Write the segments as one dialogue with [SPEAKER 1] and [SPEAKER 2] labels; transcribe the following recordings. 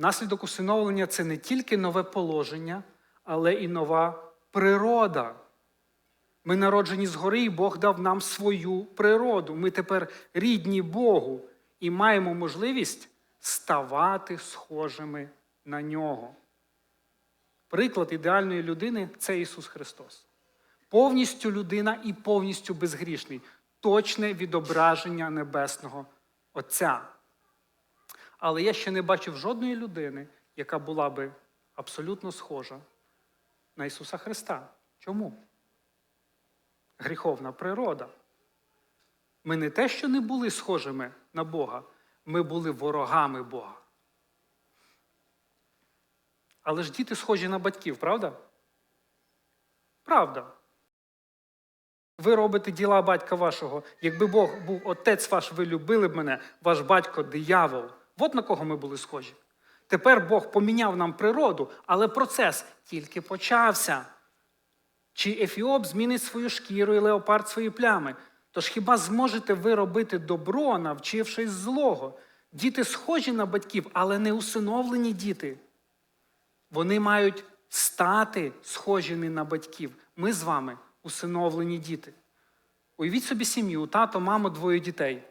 [SPEAKER 1] Наслідок усиновлення це не тільки нове положення, але і нова природа. Ми народжені згори, і Бог дав нам свою природу. Ми тепер рідні Богу і маємо можливість ставати схожими на нього. Приклад ідеальної людини це Ісус Христос. Повністю людина і повністю безгрішний, точне відображення Небесного Отця. Але я ще не бачив жодної людини, яка була би абсолютно схожа на Ісуса Христа. Чому? Гріховна природа. Ми не те, що не були схожими на Бога, ми були ворогами Бога. Але ж діти схожі на батьків, правда? Правда. Ви робите діла батька вашого. Якби Бог був отець ваш, ви любили б мене, ваш батько диявол. От на кого ми були схожі. Тепер Бог поміняв нам природу, але процес тільки почався. Чи Ефіоп змінить свою шкіру і леопард свої плями? Тож хіба зможете ви робити добро, навчившись злого? Діти схожі на батьків, але не усиновлені діти. Вони мають стати схожими на батьків. Ми з вами усиновлені діти. Уявіть собі сім'ю, тато, мама, двоє дітей.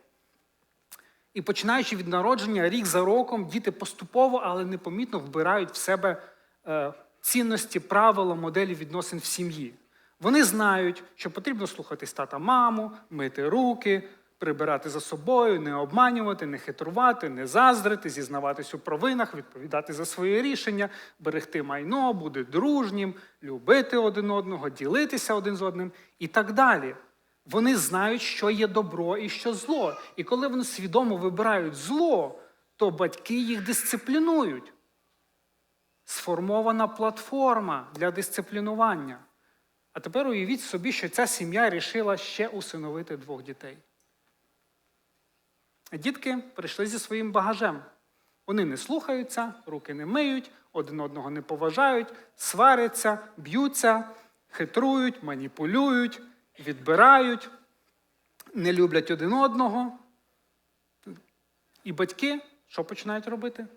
[SPEAKER 1] І починаючи від народження, рік за роком, діти поступово, але непомітно вбирають в себе е, цінності, правила, моделі відносин в сім'ї. Вони знають, що потрібно слухатись тата маму, мити руки, прибирати за собою, не обманювати, не хитрувати, не заздрити, зізнаватись у провинах, відповідати за свої рішення, берегти майно, бути дружнім, любити один одного, ділитися один з одним і так далі. Вони знають, що є добро і що зло. І коли вони свідомо вибирають зло, то батьки їх дисциплінують. Сформована платформа для дисциплінування. А тепер уявіть собі, що ця сім'я рішила ще усиновити двох дітей. Дітки прийшли зі своїм багажем. Вони не слухаються, руки не миють, один одного не поважають, сваряться, б'ються, хитрують, маніпулюють, відбирають, не люблять один одного. І батьки що починають робити?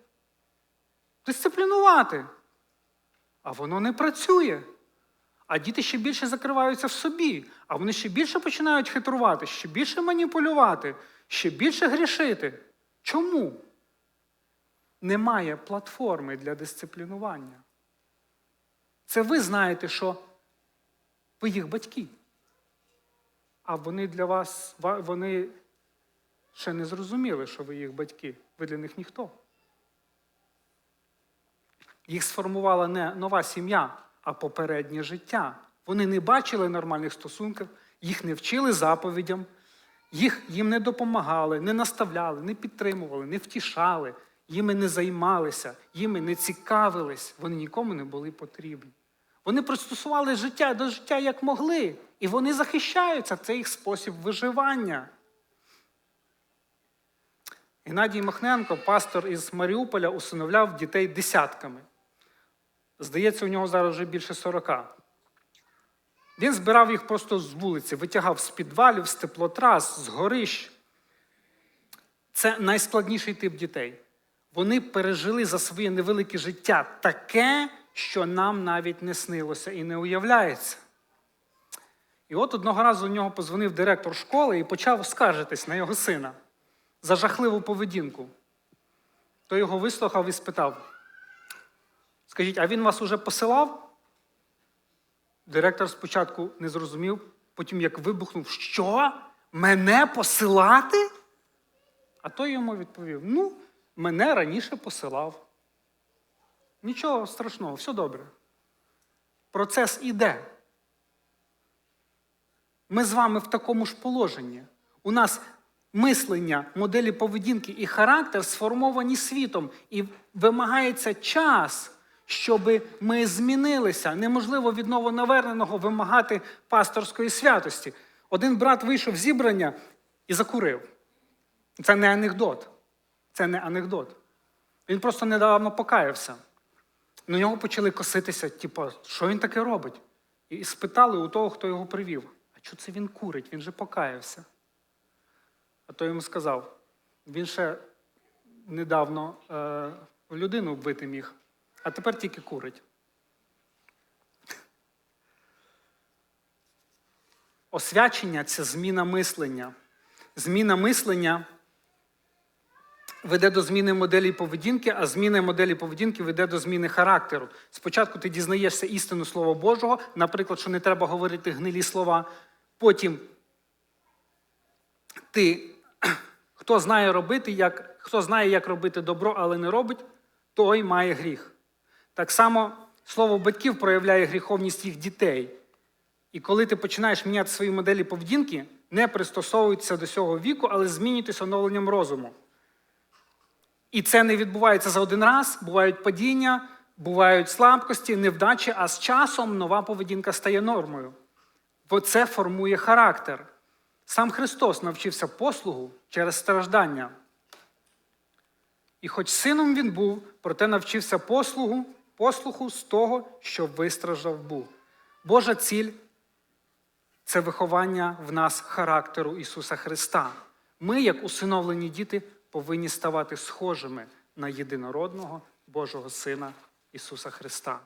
[SPEAKER 1] Дисциплінувати. А воно не працює. А діти ще більше закриваються в собі, а вони ще більше починають хитрувати, ще більше маніпулювати, ще більше грішити. Чому? Немає платформи для дисциплінування. Це ви знаєте, що ви їх батьки. А вони для вас, вони ще не зрозуміли, що ви їх батьки. Ви для них ніхто. Їх сформувала не нова сім'я, а попереднє життя. Вони не бачили нормальних стосунків, їх не вчили заповідям, їх, їм не допомагали, не наставляли, не підтримували, не втішали, їми не займалися, їми не цікавились, вони нікому не були потрібні. Вони пристосували життя до життя як могли, і вони захищаються, це їх спосіб виживання. Геннадій Махненко, пастор із Маріуполя, усиновляв дітей десятками. Здається, у нього зараз вже більше 40. Він збирав їх просто з вулиці, витягав з підвалів, з теплотрас, з горищ. Це найскладніший тип дітей. Вони пережили за своє невелике життя таке, що нам навіть не снилося і не уявляється. І от одного разу у нього позвонив директор школи і почав скаржитись на його сина за жахливу поведінку. Той його вислухав і спитав: Скажіть, а він вас уже посилав? Директор спочатку не зрозумів, потім як вибухнув, що? Мене посилати? А той йому відповів: ну, мене раніше посилав. Нічого страшного, все добре. Процес іде. Ми з вами в такому ж положенні. У нас мислення, моделі поведінки і характер сформовані світом, і вимагається час, щоб ми змінилися. Неможливо від новонаверненого вимагати пасторської святості. Один брат вийшов з зібрання і закурив. Це не анекдот. Це не анекдот. Він просто недавно покаявся. На нього почали коситися, типу, що він таке робить? І спитали у того, хто його привів. А що це він курить? Він же покаявся. А той йому сказав: він ще недавно е, людину вбити міг, а тепер тільки курить. Освячення це зміна мислення. Зміна мислення веде до зміни моделі поведінки, а зміна моделі поведінки веде до зміни характеру. Спочатку ти дізнаєшся істину Слова Божого, наприклад, що не треба говорити гнилі слова. Потім ти, хто знає робити, як, хто знає, як робити добро, але не робить, той має гріх. Так само слово батьків проявляє гріховність їх дітей. І коли ти починаєш міняти свої моделі поведінки, не пристосовуйтеся до цього віку, але змінюйтесь оновленням розуму. І це не відбувається за один раз. Бувають падіння, бувають слабкості, невдачі, а з часом нова поведінка стає нормою. Бо це формує характер. Сам Христос навчився послугу через страждання. І хоч сином він був, проте навчився послугу, послуху з того, що вистраждав був. Божа ціль це виховання в нас характеру Ісуса Христа. Ми, як усиновлені діти, повинні ставати схожими на єдинородного Божого Сина Ісуса Христа.